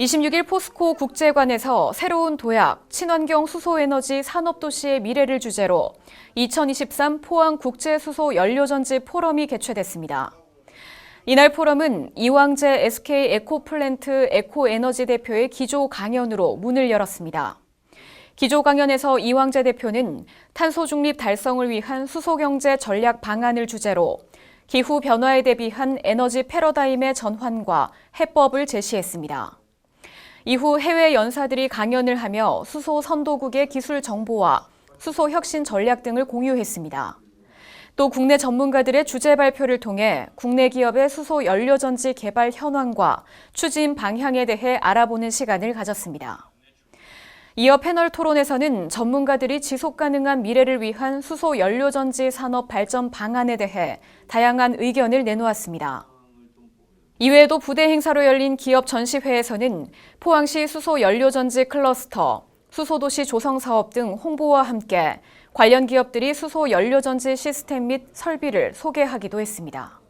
26일 포스코 국제관에서 새로운 도약, 친환경 수소에너지 산업도시의 미래를 주제로 2023 포항 국제수소 연료전지 포럼이 개최됐습니다. 이날 포럼은 이왕재 SK 에코플랜트 에코에너지 대표의 기조 강연으로 문을 열었습니다. 기조 강연에서 이왕재 대표는 탄소 중립 달성을 위한 수소 경제 전략 방안을 주제로 기후 변화에 대비한 에너지 패러다임의 전환과 해법을 제시했습니다. 이후 해외 연사들이 강연을 하며 수소 선도국의 기술 정보와 수소 혁신 전략 등을 공유했습니다. 또 국내 전문가들의 주제 발표를 통해 국내 기업의 수소 연료전지 개발 현황과 추진 방향에 대해 알아보는 시간을 가졌습니다. 이어 패널 토론에서는 전문가들이 지속 가능한 미래를 위한 수소 연료전지 산업 발전 방안에 대해 다양한 의견을 내놓았습니다. 이외에도 부대 행사로 열린 기업 전시회에서는 포항시 수소 연료전지 클러스터, 수소도시 조성 사업 등 홍보와 함께 관련 기업들이 수소 연료전지 시스템 및 설비를 소개하기도 했습니다.